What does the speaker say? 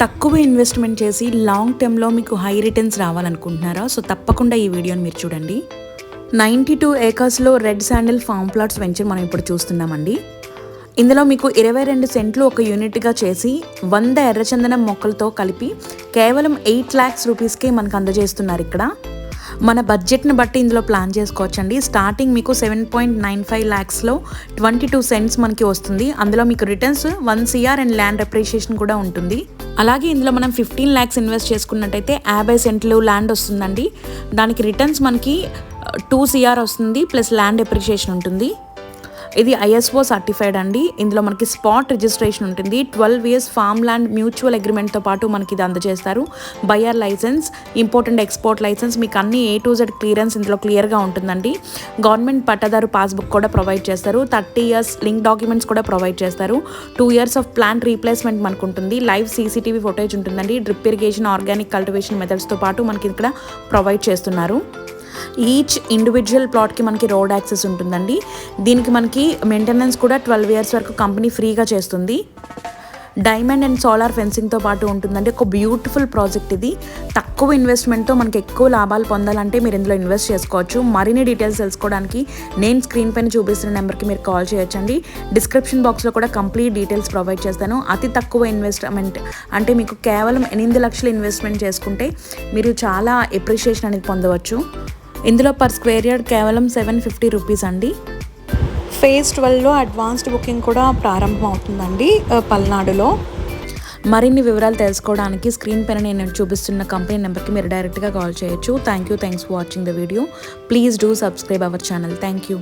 తక్కువ ఇన్వెస్ట్మెంట్ చేసి లాంగ్ టర్మ్లో మీకు హై రిటర్న్స్ రావాలనుకుంటున్నారా? సో తప్పకుండా ఈ వీడియోని మీరు చూడండి. Ninety two ఏకర్స్లో red sandal farm plots venture మనం ఇప్పుడు చూస్తున్నామండి. ఇందులో మీకు ఇరవై రెండు సెంట్లు ఒక యూనిట్గా చేసి వంద ఎర్రచందనం మొక్కలతో కలిపి కేవలం ఎయిట్ ల్యాక్స్ రూపీస్కే మనకు అందజేస్తున్నారు ఇక్కడ. మన బడ్జెట్ని బట్టి ఇందులో ప్లాన్ చేసుకోవచ్చండి. స్టార్టింగ్ మీకు సెవెన్ పాయింట్ నైన్ ఫైవ్ ల్యాక్స్లో ట్వంటీ టూ సెంట్స్ మనకి వస్తుంది. అందులో మీకు returns one CR and land appreciation కూడా ఉంటుంది. అలాగే ఇందులో మనం ఫిఫ్టీన్ ల్యాక్స్ ఇన్వెస్ట్ చేసుకున్నట్టయితే యాభై సెంట్లు ల్యాండ్ వస్తుందండి. దానికి రిటర్న్స్ మనకి uh, టూ సిఆర్ వస్తుంది ప్లస్ ల్యాండ్ ఎప్రిషియేషన్ ఉంటుంది. ఇది ఐఎస్ఓ సర్టిఫైడ్ అండి. ఇందులో మనకి స్పాట్ రిజిస్ట్రేషన్ ఉంటుంది. Twelve years farm land mutual అగ్రిమెంట్తో పాటు మనకి ఇది అందజేస్తారు. Buyer license import and export license మీకు అన్ని ఏ టు జెడ్ క్లియరెన్స్ ఇందులో క్లియర్గా ఉంటుందండి. గవర్నమెంట్ పట్టదారు పాస్బుక్ కూడా ప్రొవైడ్ చేస్తారు. థర్టీ ఇయర్స్ లింక్ డాక్యుమెంట్స్ కూడా ప్రొవైడ్ చేస్తారు. Two years of plant replacement మనకు ఉంటుంది. లైవ్ సీసీటీవీ ఫుటేజ్ ఉంటుందండి. డ్రిప్ ఇరిగేషన్ ఆర్గానిక్ కల్టివేషన్ మెథడ్స్తో పాటు మనకి ఇక్కడ ప్రొవైడ్ చేస్తున్నారు. ఈచ్ ఇండివిజువల్ ప్లాట్కి మనకి రోడ్ యాక్సెస్ ఉంటుందండి. దీనికి మనకి మెయింటెనెన్స్ కూడా ట్వెల్వ్ ఇయర్స్ వరకు కంపెనీ ఫ్రీగా చేస్తుంది. డైమండ్ అండ్ సోలార్ ఫెన్సింగ్తో పాటు ఉంటుందండి. ఒక బ్యూటిఫుల్ ప్రాజెక్ట్ ఇది. తక్కువ ఇన్వెస్ట్మెంట్తో మనకి ఎక్కువ లాభాలు పొందాలంటే మీరు ఇందులో ఇన్వెస్ట్ చేసుకోవచ్చు. మరిన్ని డీటెయిల్స్ తెలుసుకోవడానికి నేను స్క్రీన్ పైన చూపిస్తున్న నెంబర్కి మీరు కాల్ చేయొచ్చండి. డిస్క్రిప్షన్ బాక్స్లో కూడా కంప్లీట్ డీటెయిల్స్ ప్రొవైడ్ చేస్తాను. అతి తక్కువ ఇన్వెస్ట్మెంట్ అంటే మీకు కేవలం ఎనిమిది లక్షలు ఇన్వెస్ట్మెంట్ చేసుకుంటే మీరు చాలా ఎప్రిషియేషన్ అనేది పొందవచ్చు. ఇందులో పర్ స్క్వేర్ యార్డ్ కేవలం సెవెన్ ఫిఫ్టీ రూపీస్ అండి. ఫేజ్ ట్వెల్వ్లో అడ్వాన్స్డ్ బుకింగ్ కూడా ప్రారంభం అవుతుందండి పల్నాడులో. మరిన్ని వివరాలు తెలుసుకోవడానికి స్క్రీన్ పైన నేను చూపిస్తున్న కంపెనీ నెంబర్కి మీరు డైరెక్ట్గా కాల్ చేయొచ్చు. Thank you thanks for watching the video please do subscribe our channel thank you